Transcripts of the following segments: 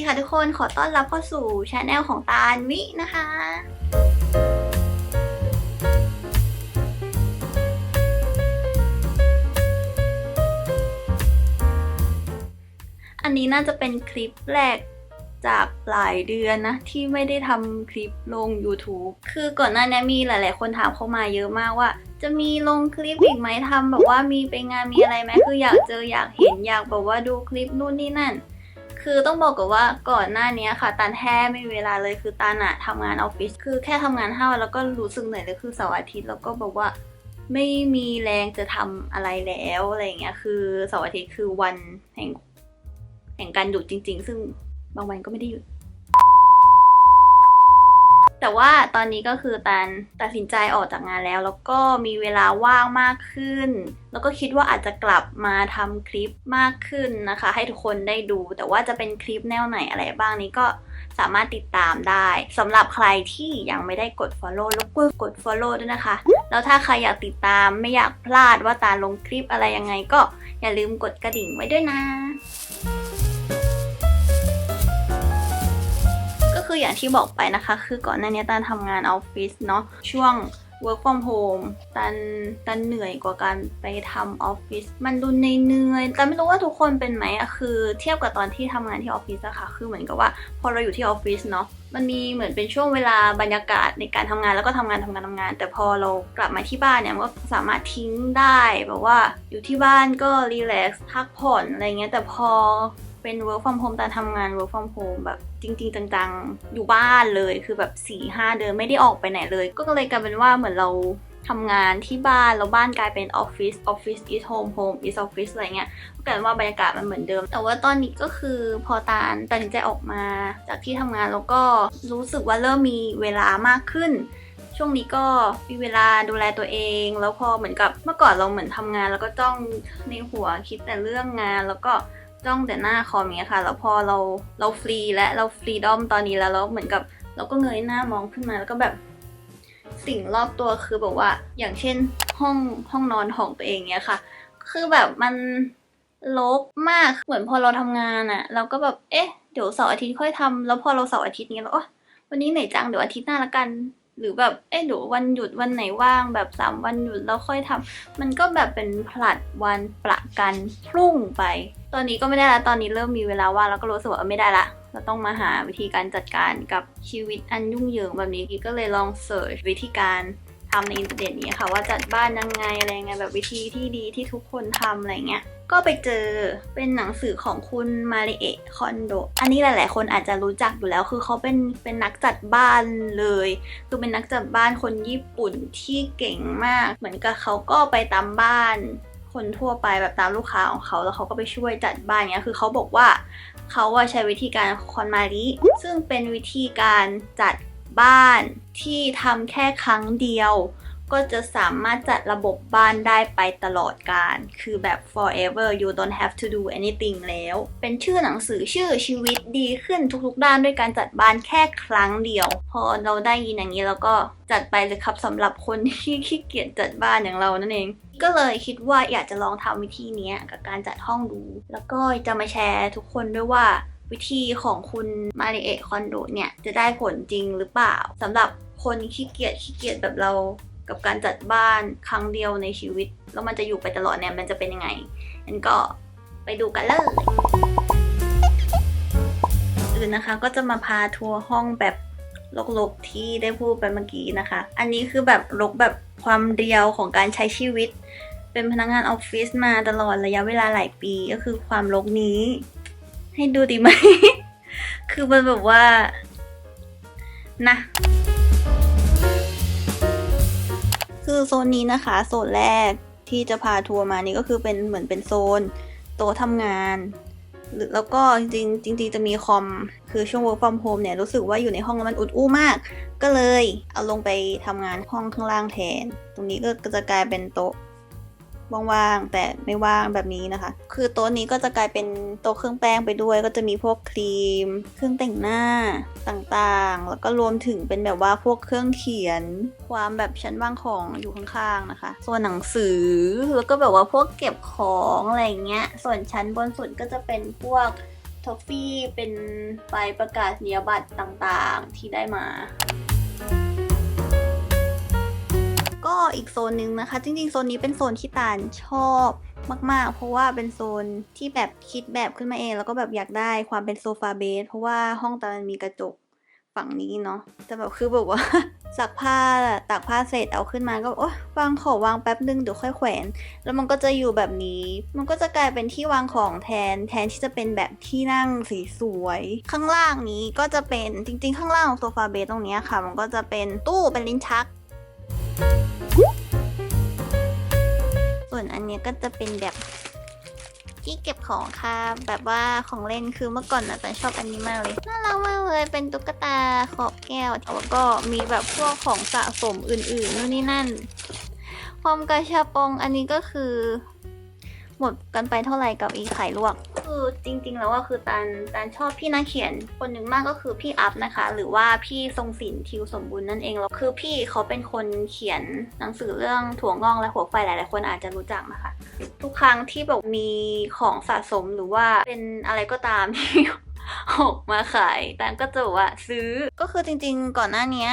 ดีค่ะทุกคนขอต้อนรับเข้าสู่ช anel ของตาลวินะคะ อันนี้น่าจะเป็นคลิปแรกจากหลายเดือนนะ ที่ไม่ได้ทำคลิปลง YouTube คือก่อนหน้านี้มีหลาย ๆ คนถามเข้ามาเยอะมากว่า จะมีลงคลิปอีกไหมทำแบบว่ามีไปงานมีอะไรไหมคืออยากเจออยากเห็นอยากแบบว่าดูคลิปนู่นนี่นั่น คือต้องบอกก่อนว่าก่อนหน้านี้ค่ะตันแทบไม่มีเวลาเลยคือตันอะทำงานออฟฟิศคือแค่ทำงานห้าวันแล้วก็รู้สึกเหนื่อยเลยคือเสาร์อาทิตย์แล้วก็บอกว่าไม่มีแรงจะทำอะไรแล้วอะไรอย่างเงี้ยคือเสาร์อาทิตย์คือวันแห่งแห่งการหยุดจริง ๆ ซึ่งบางวันก็ไม่ได้หยุด แต่ว่าตอนนี้ก็คือตันตัดสินใจออกจากงานแล้ว แล้วก็มีเวลาว่างมากขึ้น แล้วก็คิดว่าอาจจะกลับมาทำคลิปมากขึ้นนะคะ ให้ทุกคนได้ดู แต่ว่าจะเป็นคลิปแนวไหนอะไรบ้างนี้ก็สามารถติดตามได้สำหรับใครที่ยังไม่ได้กด follow รบกวนกด follow ด้วยนะคะ แล้วถ้าใครอยากติดตามไม่อยากพลาดว่าตาลงคลิปอะไรยังไงก็อย่าลืมกดกระดิ่งไว้ด้วยนะ คืออย่างที่บอกไปนะคะ คือก่อนหน้านี้ตันทำงานออฟฟิศเนาะช่วง work from home ตันตันเหนื่อยกว่าการไปทำออฟฟิศมันดูเหนื่อยๆแต่ไม่รู้ว่าทุกคนเป็นไหมอะคือเทียบกับตอนที่ทำงานที่ออฟฟิศอะค่ะ คือเหมือนกับว่าพอเราอยู่ที่ออฟฟิศเนาะมันมีเหมือนเป็นช่วงเวลาบรรยากาศในการทำงานแล้วก็ทำงานทำงานทำงาน แต่พอเรากลับมาที่บ้านเนี่ยมันก็สามารถทิ้งได้แบบว่าอยู่ที่บ้านก็รีแลกซ์พักผ่อนอะไรเงี้ยแต่พอ เป็น work from home ตอนทำงาน work from home แบบจริง ๆ จังๆ อยู่บ้านเลยคือแบบ4ี่ห้าเดือนไม่ได้ออกไปไหนเลย ก็เลยกลายเป็นว่าเหมือนเราทำงานที่บ้านแล้วบ้านกลายเป็นออฟฟิศออฟฟิศ is home home is office อะไรเงี้ยก็กลายเป็นว่าบรรยากาศมันเหมือนเดิม แต่ว่าตอนนี้ก็คือพอตาลตัดสินใจออกมาจากที่ทำงานแล้วก็รู้สึกว่าเริ่มมีเวลามากขึ้นช่วงนี้ก็มีเวลาดูแลตัวเอง แล้วพอเหมือนกับเมื่อก่อนเราเหมือนทำงาน แล้วก็จ้องในหัวคิดแต่เรื่องงานแล้วก็ จ้องแต่หน้าคอมเงี้ยค่ะ แล้วพอเราเราฟรีและเราฟรีดอมตอนนี้แล้วแล้วเหมือนกับเราก็เงยหน้ามองขึ้นมาแล้วก็แบบสิ่งรอบตัวคือแบบว่า อย่างเช่นห้องห้องนอนของตัวเองเนี้ยค่ะ คือแบบมันรกมากเหมือนพอเราทำงานอะเราก็แบบเอ๊ะเดี๋ยวเสาร์อาทิตย์ค่อยทำแล้วพอเราเสาร์อาทิตย์เนี้ยเราโอ๊ยวันนี้ไหนจังเดี๋ยวอาทิตย์หน้าละกัน หรือแบบเอ๊ะเดี๋ยววันหยุดวันไหนว่างแบบสามวันหยุดแล้วค่อยทำมันก็แบบเป็นผลัดวันประกันพรุ่งไป ตอนนี้ก็ไม่ได้ละตอนนี้เริ่มมีเวลาว่างแล้วก็รู้สึกว่าไม่ได้ละเราต้องมาหาวิธีการจัดการกับชีวิตอันยุ่งเหยิงแบบนี้กิ๊กก็เลยลองเสิร์ชวิธีการ ทำในอินเทอร์เน็ตนี้ค่ะ ว่าจัดบ้านยังไงอะไรยังไงแบบวิธีที่ดีที่ทุกคนทำอะไรเงี้ยก็ไปเจอเป็นหนังสือของคุณมาริเอะคอนโด อันนี้หลาย ๆ คนอาจจะรู้จักอยู่แล้ว คือเขาเป็นเป็นนักจัดบ้านเลย คือเป็นนักจัดบ้านคนญี่ปุ่นที่เก่งมาก เหมือนกับเขาก็ไปตามบ้านคนทั่วไปแบบตามลูกค้าของเขาแล้วเขาก็ไปช่วยจัดบ้านเนี้ยคือเขาบอกว่าเขาว่าใช้วิธีการคอนมาริซึ่งเป็นวิธีการจัด บ้านที่ทำแค่ครั้งเดียว ก็จะสามารถจัดระบบบ้านได้ไปตลอดการ คือแบบ forever you don't have to do anything แล้ว เป็นชื่อหนังสือชื่อชีวิตดีขึ้นทุกๆด้านด้วยการจัดบ้านแค่ครั้งเดียว พอเราได้ยินอย่างนี้เราก็จัดไปเลยครับสำหรับคนที่ขี้เกียจจัดบ้านอย่างเรานั่นเองก็เลยคิดว่าอยากจะลองทำวิธีนี้กับการจัดห้องดู แล้วก็จะมาแชร์ทุกคนด้วยว่า วิธีของคุณมาริเอะคอนโดเนี่ยจะได้ผลจริงหรือเปล่าสำหรับคนขี้เกียจขี้เกียจแบบเรากับการจัดบ้านครั้งเดียวในชีวิต แล้วมันจะอยู่ไปตลอดเนี่ยมันจะเป็นยังไงงั้นก็ไปดูกันเลยอื่นนะคะก็จะมาพาทัวร์ห้องแบบลกๆที่ได้พูดไปเมื่อกี้นะคะ อันนี้คือแบบลกแบบความเรียวของการใช้ชีวิต เป็นพนักงานออฟฟิศมาตลอดระยะเวลาหลายปีก็คือความลกนี้ ให้ดูดีไหม คือมันแบบว่า นะ คือโซนนี้นะคะ โซนแรกที่จะพาทัวร์มานี่ก็คือเป็นเหมือนเป็นโซนโต๊ะทำงานแล้วก็จริงจริงๆจะมีคอม คือช่วง work from home เนี่ย รู้สึกว่าอยู่ในห้องแล้วมันอุดอู้มาก ก็เลยเอาลงไปทำงานห้องข้างล่างแทน ตรงนี้ก็จะกลายเป็นโต๊ะ ว่างๆแต่ไม่ว่างแบบนี้นะคะ คือโต๊ะนี้ก็จะกลายเป็นโต๊ะเครื่องแป้งไปด้วย ก็จะมีพวกครีม เครื่องแต่งหน้าต่างๆ แล้วก็รวมถึงเป็นแบบว่าพวกเครื่องเขียน ความแบบชั้นวางของอยู่ข้างๆนะคะ ส่วนหนังสือแล้วก็แบบว่าพวกเก็บของอะไรเงี้ย ส่วนชั้นบนสุดก็จะเป็นพวกทอฟฟี่เป็นใบประกาศนียบัตรต่างๆที่ได้มา ก็อีกโซนหนึ่งนะคะ จริงๆ โซนนี้เป็นโซนที่ตาลชอบมากๆ เพราะว่าเป็นโซนที่แบบคิดแบบขึ้นมาเอง แล้วก็แบบอยากได้ความเป็นโซฟาเบสเพราะว่าห้องตาลมีกระจกฝั่งนี้เนาะแต่แบบคือแบบว่าซักผ้าตากผ้าเสร็จเอาขึ้นมาก็โอ๊ยวางขอวางแป๊บนึงเดี๋ยวค่อยแขวน แล้วมันก็จะอยู่แบบนี้ มันก็จะกลายเป็นที่วางของแทนแทนที่จะเป็นแบบที่นั่งสีสวยข้างล่างนี้ก็จะเป็นจริง ๆ ข้างล่างของโซฟาเบสตรงนี้ค่ะ มันก็จะเป็นตู้เป็นลิ้นชัก ส่วนอันนี้ก็จะเป็นแบบที่เก็บของค่ะ แบบว่าของเล่นคือเมื่อก่อนนะแต่ชอบอันนี้มากเลยน่ารักมากเลยเป็นตุ๊กตาขอบแก้วแล้วก็มีแบบพวกของสะสมอื่นๆนู่นนี่นั่นพร้อมกระชาปองอันนี้ก็คือ หมดกันไปเท่าไหร่กับอีไข่ลวก คือจริงๆ แล้วว่าคือตันตันชอบพี่นักเขียนคนหนึ่งมากก็คือพี่อัพนะคะ หรือว่าพี่ทรงศิลป์ทิวสมบูรณ์นั่นเองแล้วคือพี่เขาเป็นคนเขียนหนังสือเรื่องถั่วงอกและหัวไฟหลายๆคนอาจจะรู้จักนะคะ ทุกครั้งที่แบบมีของสะสมหรือว่าเป็นอะไรก็ตามที่ออกมาขายตันก็จะบอกว่าซื้อก็คือจริง ๆ ก่อนหน้าเนี้ย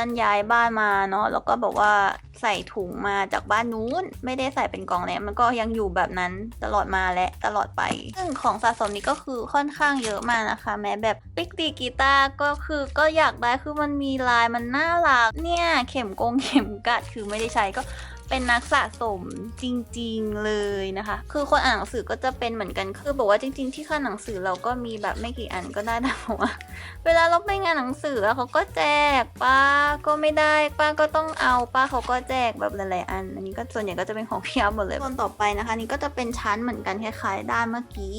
ตันย้ายบ้านมาเนาะแล้วก็บอกว่าใส่ถุงมาจากบ้านนู้น ไม่ได้ใส่เป็นกล่องแล้วมันก็ยังอยู่แบบนั้นตลอดมาและตลอดไป ซึ่งของสะสมนี้ก็คือค่อนข้างเยอะมากนะคะ แม้แบบปิกตีกีตาร์ก็คือก็อยากได้คือมันมีลายมันน่ารักเนี่ยเข็มกงเข็มกัดคือไม่ได้ใช้ก็ เป็นนักสะสมจริงๆเลยนะคะ คือคนอ่านหนังสือก็จะเป็นเหมือนกัน คือบอกว่าจริง ๆ ที่ค่าหนังสือเราก็มีแบบไม่กี่อันก็ได้แต่ว่าเวลาเราไปงานหนังสือเขาก็แจกป้าก็ไม่ได้ป้าก็ต้องเอาป้าเขาก็แจกแบบหลายๆอัน อันนี้ก็ส่วนใหญ่ก็จะเป็นของพี่อัพหมดเลยส่วนต่อไปนะคะนี่ก็จะเป็นชั้นเหมือนกันคล้ายๆด้านเมื่อกี้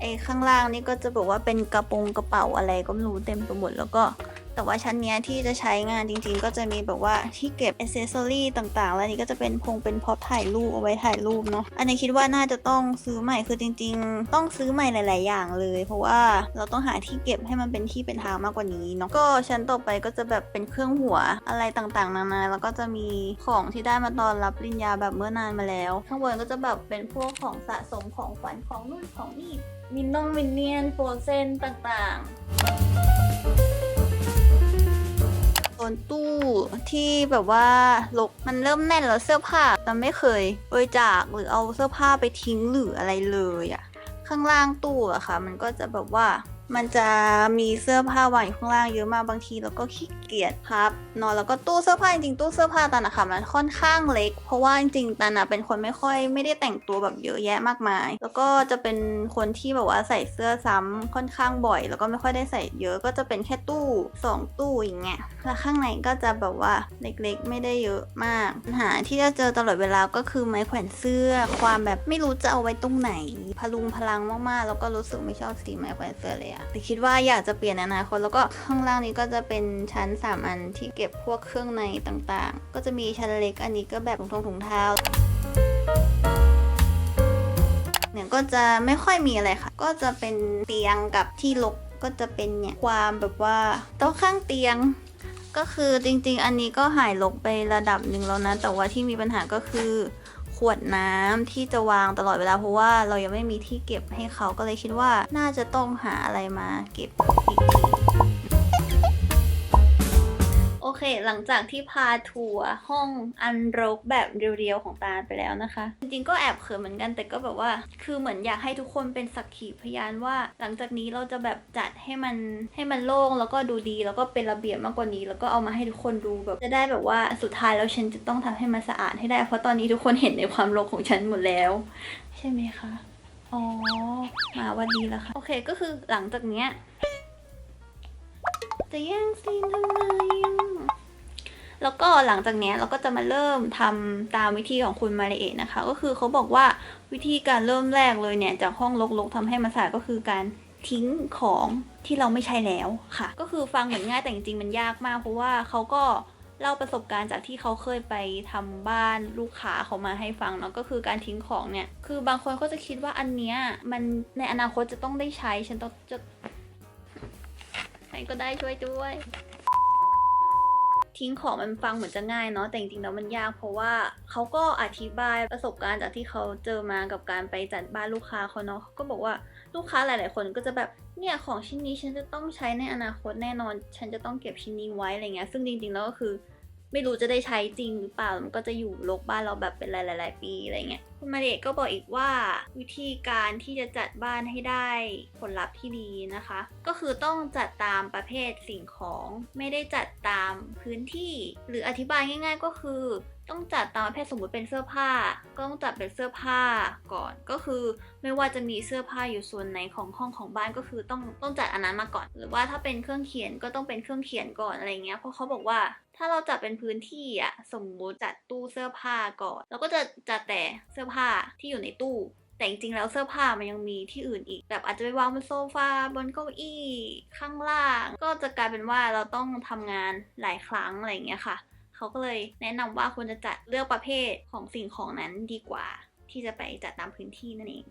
ไอ้ข้างล่างนี่ก็จะบอกว่าเป็นกระโปรงกระเป๋าอะไรก็ไม่รู้เต็มไปหมดแล้วก็ แต่ว่าชั้นเนี้ยที่จะใช้งานจริงๆ ก็จะมีแบบว่าที่เก็บอ c เซสซอรี่ต่างๆ แล้วนี่ก็จะเป็นคงเป็นพร็อพถ่ายรูปเอาไว้ถ่ายรูปเนาะ อันนี้คิดว่าน่าจะต้องซื้อใหม่คือจริง ๆ ต้องซื้อใหม่หลาย ๆ อย่างเลย เพราะว่าเราต้องหาที่เก็บให้มันเป็นที่เป็นทางมากกว่านี้เนาะ ก็ชั้นต่อไปก็จะแบบเป็นเครื่องหัวอะไรต่างๆ นานา แล้วก็จะมีของที่ได้มาตอนรับปริญญาแบบเมื่อนานมาแล้ว ข้างบนก็จะแบบเป็นพวกของสะสมของขวัญของนู่นของนี่มินนงมินเนียนโฟเซนต่างๆ นตู้ที่แบบว่าลกมันเริ่มแน่นแล้วเสื้อผ้าแต่ไม่เคยบริจาคหรือเอาเสื้อผ้าไปทิ้งหรืออะไรเลยอะข้างล่างตู้อะค่ะ มันก็จะแบบว่ามันจะมีเสื้อผ้าวางอยู่ข้างล่างเยอะมากบางทีเราก็ขี้ เกียจพับเนอนแล้วก็ตู้เสื้อผ้าจริงๆตู้เสื้อผ้าตันอะค่ะมันค่อนข้างเล็ก เพราะว่าจริงๆตันอะเป็นคนไม่ค่อยไม่ได้แต่งตัวแบบเยอะแยะมากมาย แล้วก็จะเป็นคนที่แบบว่าใส่เสื้อซ้ำค่อนข้างบ่อย แล้วก็ไม่ค่อยได้ใส่เยอะก็จะเป็นแค่ตู้สองตู้อย่างเงี้ยแล้วข้างในก็จะแบบว่าเล็กๆ ไม่ได้เยอะมากปัญหาที่จะเจอตลอดเวลาก็คือไม้แขวนเสื้อ ความแบบไม่รู้จะเอาไว้ตรงไหน พลุงพลังมากๆ แล้วก็รู้สึกไม่ชอบสีไม้แขวนเสื้อเลยอะแต่คิดว่าอยากจะเปลี่ยนอนาคตแล้วก็ข้างล่างนี้ก็จะเป็นชั้น3 อันที่เก็บพวกเครื่องในต่างๆ ก็จะมีชั้นเล็กอันนี้ก็แบบถุงทงถุงเท้าเนี่ยก็จะไม่ค่อยมีอะไรค่ะ ก็จะเป็นเตียงกับที่ลกก็จะเป็นเนี่ยความแบบว่าโต๊ะข้างเตียง ก็คือจริงๆ อันนี้ก็หายลกไประดับหนึ่งแล้วนะ แต่ว่าที่มีปัญหาก็คือขวดน้ำที่จะวางตลอดเวลาเพราะว่าเรายังไม่มีที่เก็บให้เขาก็เลยคิดว่าน่าจะต้องหาอะไรมาเก็บอีกที เค หลังจากที่พาทัวร์ห้องอันรกแบบเรียวๆของตาไปแล้วนะคะ จริงๆก็แอบเขินเหมือนกันแต่ก็แบบว่า คือเหมือนอยากให้ทุกคนเป็นสักขีพยานว่า หลังจากนี้เราจะแบบจัดให้มันให้มันโล่งแล้วก็ดูดีแล้วก็เป็นระเบียบมากกว่านี้ แล้วก็เอามาให้ทุกคนดูแบบจะได้แบบว่าสุดท้ายแล้วฉันจะต้องทำให้มันสะอาดให้ได้ เพราะตอนนี้ทุกคนเห็นในความรกของฉันหมดแล้ว ใช่ไหมคะอ๋อมาวันดีแล้วค่ะ โอเคก็คือหลังจากเนี้ยจะแย่งซีนทำไม แล้วก็หลังจากนี้เราก็จะมาเริ่มทำตามวิธีของคุณมาริเอะนะคะ ก็คือเขาบอกว่าวิธีการเริ่มแรกเลยเนี่ยจากห้องรกๆทำให้มันสะอาดก็คือการทิ้งของที่เราไม่ใช้แล้วค่ะ ก็คือฟังเหมือนง่ายแต่จริงๆมันยากมาก เพราะว่าเขาก็เล่าประสบการณ์จากที่เขาเคยไปทำบ้านลูกค้าเขามาให้ฟังเนาะก็คือการทิ้งของเนี่ย คือบางคนก็จะคิดว่าอันเนี้ยมันในอนาคตจะต้องได้ใช้ฉันต้องจะใครก็ได้ช่วยด้วย ทิ้งของมันฟังเหมือนจะง่ายเนาะแต่จริงๆแล้วมันยากเพราะว่าเขาก็อธิบายประสบการณ์จากที่เขาเจอมากับการไปจัดบ้านลูกค้าเขาเนาะเขาก็บอกว่าลูกค้าหลาย ๆ คนก็จะแบบเนี่ยของชิ้นนี้ฉันจะต้องใช้ในอนาคตแน่นอน ฉันจะต้องเก็บชิ้นนี้ไว้อะไรเงี้ยซึ่งจริงๆแล้วก็คือ ไม่รู้จะได้ใช้จริงหรือเปล่า มันก็จะอยู่ลกบ้านเราแบบเป็นหลาย ๆ ปีอะไรเงี้ย คุณมาเดชก็บอกอีกว่าวิธีการที่จะจัดบ้านให้ได้ผลลัพธ์ที่ดีนะคะ ก็คือต้องจัดตามประเภทสิ่งของไม่ได้จัดตามพื้นที่ หรืออธิบายง่าย ๆ ก็คือต้องจัดตามประเภทสมมติเป็นเสื้อผ้า ก็ต้องจัดเป็นเสื้อผ้าก่อน ก็คือไม่ว่าจะมีเสื้อผ้าอยู่ส่วนไหนของห้องของบ้านก็คือต้องต้องจัดอันนั้นมาก่อน หรือว่าถ้าเป็นเครื่องเขียนก็ต้องเป็นเครื่องเขียนก่อนอะไรเงี้ยเพราะเขาบอกว่า ถ้าเราจัดเป็นพื้นที่อะสมมุติจัดตู้เสื้อผ้าก่อนเราก็จะจัดแต่เสื้อผ้าที่อยู่ในตู้ แต่จริงๆแล้วเสื้อผ้ามันยังมีที่อื่นอีก แบบอาจจะไปวางบนโซฟาบนเก้าอี้ข้างล่าง ก็จะกลายเป็นว่าเราต้องทำงานหลายครั้งอะไรอย่างเงี้ยค่ะเขาก็เลยแนะนำว่าควรจะจัดเลือกประเภทของสิ่งของนั้นดีกว่า ที่จะไปจัดตามพื้นที่นั่นเอง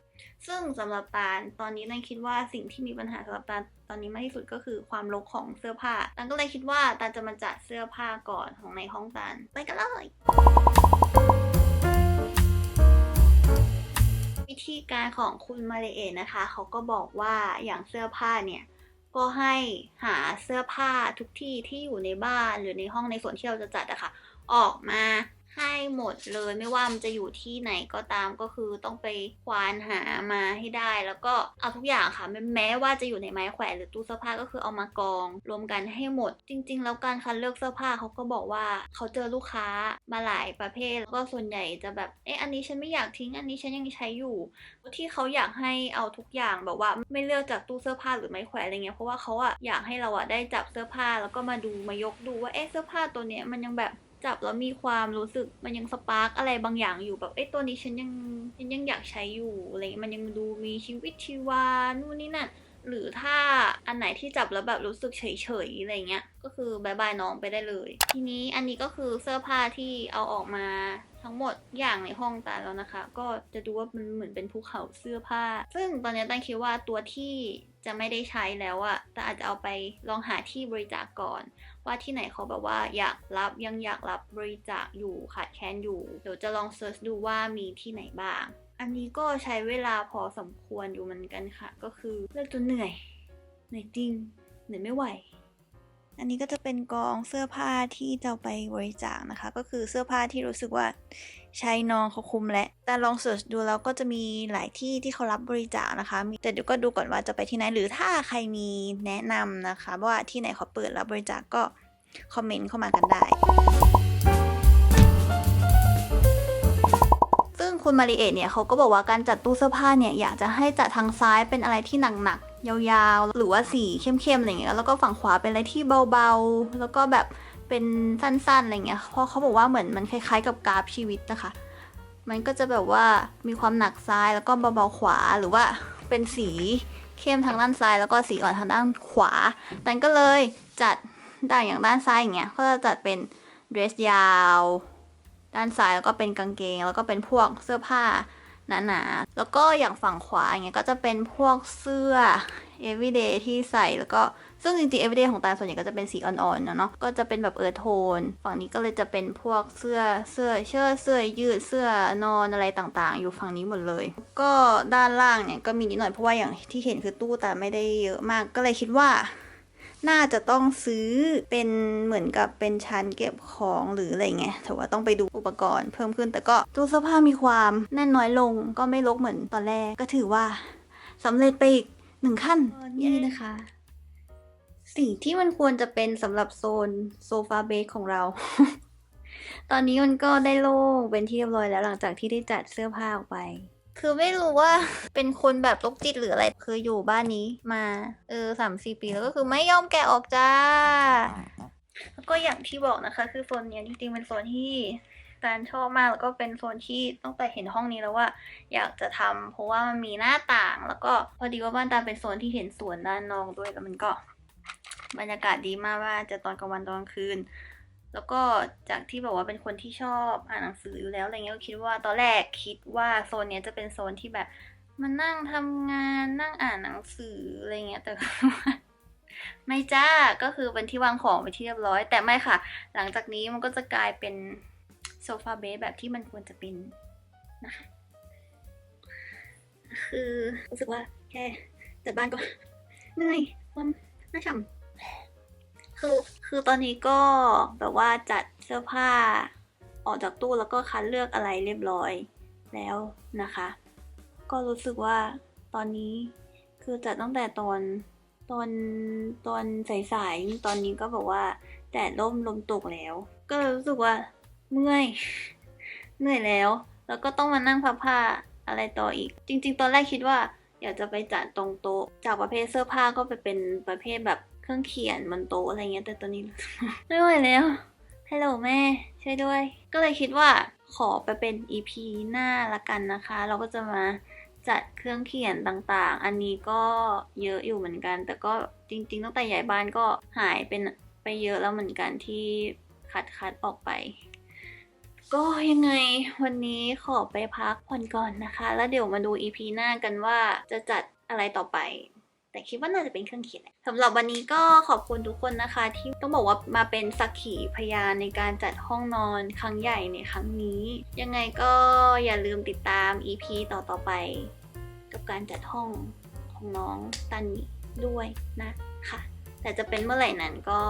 ซึ่งสำหรับตาลตอนนี้ตาลคิดว่าสิ่งที่มีปัญหาสำหรับตาลตอนนี้มากที่สุดก็คือความรกของเสื้อผ้าตาลก็เลยคิดว่าตาลจะมาจัดเสื้อผ้าก่อนของในห้องตาลไปกันเลยวิธีการของคุณมาเลเอนะคะเขาก็บอกว่าอย่างเสื้อผ้าเนี่ยก็ให้หาเสื้อผ้าทุกที่ที่อยู่ในบ้านหรือในห้องในส่วนที่เราจะจัดอะค่ะ ออกมา ให้หมดเลยไม่ว่ามันจะอยู่ที่ไหนก็ตามก็คือต้องไปควานหามาให้ได้ แล้วก็เอาทุกอย่างค่ะแม้แม้ว่าจะอยู่ในไม้แขวนหรือตู้เสื้อผ้าก็คือเอามากอง รวมกันให้หมด จริง ๆ แล้วการคัดเลือกเสื้อผ้าเขาก็บอกว่าเขาเจอลูกค้ามาหลายประเภทแล้วก็ส่วนใหญ่จะแบบเอ๊ะอันนี้ฉันไม่อยากทิ้งอันนี้ฉันยังใช้อยู่ ที่เขาอยากให้เอาทุกอย่างแบบว่าไม่เลือกจากตู้เสื้อผ้าหรือไม้แขวนอะไรเงี้ยเพราะว่าเขาอะอยากให้เราอะได้จับเสื้อผ้าแล้วก็มาดูมายกดูว่าเอ๊ะเสื้อผ้าตัวเนี้ยมันยังแบบ จับแล้วมีความรู้สึกมันยังสปาร์กอะไรบางอย่างอยู่แบบไอ้ตัวนี้ฉันยังฉันยังอยากใช้อยู่อะไรเงี้ยมันยังดูมีชีวิตชีวานู่นนี่นั่นหรือถ้าอันไหนที่จับแล้วแบบรู้สึกเฉยๆอะไรเงี้ยก็คือบายบายน้องไปได้เลย ทีนี้อันนี้ก็คือเสื้อผ้าที่เอาออกมา ทั้งหมดอย่างในห้องตาแล้วนะคะ ก็จะดูว่ามันเหมือนเป็นภูเขาเสื้อผ้า ซึ่งตอนนี้ตั้งคิดว่าตัวที่จะไม่ได้ใช้แล้วอะแต่อาจจะเอาไปลองหาที่บริจาคก่อน ว่าที่ไหนเขาแบบว่าอยากรับยังอยากรับบริจาคอยู่ขาดแคลนอยู่ เดี๋ยวจะลองเซิร์ชดูว่ามีที่ไหนบ้าง อันนี้ก็ใช้เวลาพอสมควรอยู่เหมือนกันค่ะ ก็คือเลือกจนเหนื่อยเหนื่อยจริงเหนื่อยไม่ไหว อันนี้ก็จะเป็นกองเสื้อผ้าที่จะไปบริจาคนะคะ ก็คือเสื้อผ้าที่รู้สึกว่าใช้น้องเขาคุมและ แต่ลองเสิร์ชดูแล้วก็จะมีหลายที่ที่เขารับบริจาคนะคะ แต่เดี๋ยวก็ดูก่อนว่าจะไปที่ไหน หรือถ้าใครมีแนะนำนะคะ ว่าที่ไหนเขาเปิดรับบริจาคก็คอมเมนต์เข้ามากันได้ซึ่งคุณมาริเอะเนี่ยเขาก็บอกว่าการจัดตู้เสื้อผ้าเนี่ยอยากจะให้จัดทางซ้ายเป็นอะไรที่หนักๆ ยาวๆ หรือว่าสีเข้มๆอะไรเงี้ยแล้วก็ฝั่งขวาเป็นอะไรที่เบาๆ แล้วก็แบบเป็นสั้นๆอะไรเงี้ยเพราะเขาบอกว่าเหมือนมันคล้ายๆ กับกราฟชีวิตนะคะ มันก็จะแบบว่ามีความหนักซ้ายแล้วก็เบาๆขวาหรือว่าเป็นสีเข้มทางด้านซ้ายแล้วก็สีอ่อนทางด้านขวาดันก็เลยจัดด้านอย่างด้านซ้ายอย่างเงี้ยก็จะจัดเป็นเดรสยาว ด้านซ้ายแล้วก็เป็นกางเกง แล้วก็เป็นพวกเสื้อผ้า หนาๆ แล้วก็อย่างฝั่งขวาอย่างเงี้ยก็จะเป็นพวกเสื้อ everyday ที่ใส่แล้วก็ซึ่งจริงๆ everyday ของตาส่วนใหญ่ก็จะเป็นสีอ่อนๆเนาะก็จะเป็นแบบเออโทน ฝั่งนี้ก็เลยจะเป็นพวกเสื้อเสื้อเชิ้ตเสื้อยืดเสื้อนอนอะไรต่างๆ อยู่ฝั่งนี้หมดเลย ก็ด้านล่างเนี่ยก็มีนิดหน่อยเพราะว่าอย่างที่เห็นคือตู้แต่ไม่ได้เยอะมากก็เลยคิดว่า น่าจะต้องซื้อเป็นเหมือนกับเป็นชั้นเก็บของหรืออะไรเงี้ยถือว่าต้องไปดูอุปกรณ์เพิ่มขึ้นแต่ก็ตู้เสื้อผ้ามีความแน่นน้อยลงก็ไม่รกเหมือนตอนแรกก็ถือว่าสำเร็จไปอีกหนึ่งขั้นนี่นะคะ สิ่งที่มันควรจะเป็นสำหรับโซนโซฟาเบสของเรา ตอนนี้มันก็ได้โล่งเป็นที่เรียบร้อยแล้วหลังจากที่ได้จัดเสื้อผ้าออกไป คือไม่รู้ว่าเป็นคนแบบโรคจิตหรืออะไร คืออยู่บ้านนี้มาเออสามสี่ปีแล้วก็คือไม่ยอมแกะออกจ้า แล้วก็อย่างที่บอกนะคะ คือโซนเนี้ยจริงๆเป็นโซนที่แตนชอบมากแล้วก็เป็นโซนที่ตั้งแต่เห็นห้องนี้แล้วว่า อยากจะทำเพราะว่ามันมีหน้าต่าง แล้วก็พอดีว่าบ้านตาเป็นโซนที่เห็นสวนด้านนอกด้วยแล้วมันก็ บรรยากาศดีมากว่าจะตอนกลางวันตอนกลางคืน แล้วก็จากที่แบบว่าเป็นคนที่ชอบอ่านหนังสืออยู่แล้วอะไรเงี้ยก็คิดว่าตอนแรกคิดว่าโซนเนี้ยจะเป็นโซนที่แบบมานั่งทำงานนั่งอ่านหนังสืออะไรเงี้ยแต่ไม่จ้าก็คือเป็นที่วางของไปที่เรียบร้อย แต่ไม่ค่ะ หลังจากนี้มันก็จะกลายเป็นโซฟาเบสแบบที่มันควรจะเป็นนะคะคือรู้สึกว่าแค่จัดบ้านก็เหนื่อยวันน่าช่ำ คือคือตอนนี้ก็แบบว่าจัดเสื้อผ้าออกจากตู้แล้วก็คัดเลือกอะไรเรียบร้อยแล้วนะคะ ก็รู้สึกว่าตอนนี้คือจัดตั้งแต่ตอนตอนตอนสายๆตอนนี้ก็แบบว่าแดดร่มลมตกแล้ว ก็รู้สึกว่าเมื่อยเหนื่อยแล้ว แล้วก็ต้องมานั่งพับผ้าอะไรต่ออีก จริง ๆ ตอนแรกคิดว่าอยากจะไปจัดตรงโต๊ะจากประเภทเสื้อผ้าก็ไปเป็นประเภทแบบ เครื่องเขียนบนโต๊ะอะไรเงี้ยแต่ตอนนี้ ไม่ไหวแล้วฮัลโหลแม่ช่วยด้วย ก็เลยคิดว่าขอไปเป็น EP หน้าละกันนะคะ เราก็จะมาจัดเครื่องเขียนต่างๆ อันนี้ก็เยอะอยู่เหมือนกัน แต่ก็จริงๆตั้งแต่ย้ายบ้านก็หายเป็นไปเยอะแล้วเหมือนกันที่คัดคัดออกไป ก็ยังไงวันนี้ขอไปพักผ่อนก่อนนะคะ แล้วเดี๋ยวมาดู EP หน้ากันว่าจะจัดอะไรต่อไป แต่คิดว่าน่าจะเป็นเครื่องเขียนแหละสำหรับวันนี้ก็ขอบคุณทุกคนนะคะ ที่ต้องบอกว่ามาเป็นสักขีพยานในการจัดห้องนอนครั้งใหญ่ในครั้งนี้ ยังไงก็อย่าลืมติดตาม EP ต่อๆไป กับการจัดห้องของน้องตันีด้วยนะคะแต่จะเป็นเมื่อไหร่นั้นก็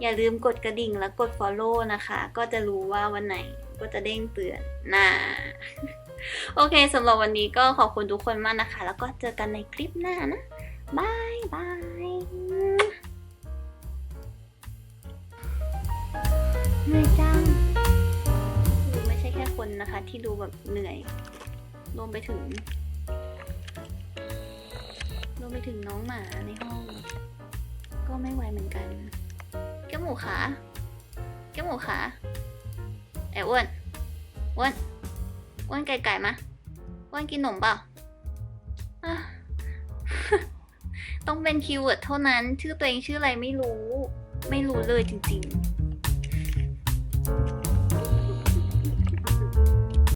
อย่าลืมกดกระดิ่งและกด follow นะคะ ก็จะรู้ว่าวันไหนก็จะเด้งเตือนนะโอเคสำหรับวันนี้ก็ขอบคุณทุกคนมากนะคะ แล้วก็เจอกันในคลิปหน้านะ บายบายเหนื่อยจังคือไม่ใช่แค่คนนะคะ ที่ดูแบบเหนื่อย รวมไปถึง รวมไปถึงน้องหมาในห้อง ก็ไม่ไหวเหมือนกัน แก้วหมูขาแก้วหมูขาไอ้อ้วนอ้วนอ้วนไก่ไก่มาอ้วนกินขนมเปล่า ต้องเป็นคีย์เวิร์ดเท่านั้น ชื่อตัวเองชื่ออะไรไม่รู้ ไม่รู้เลยจริง ๆ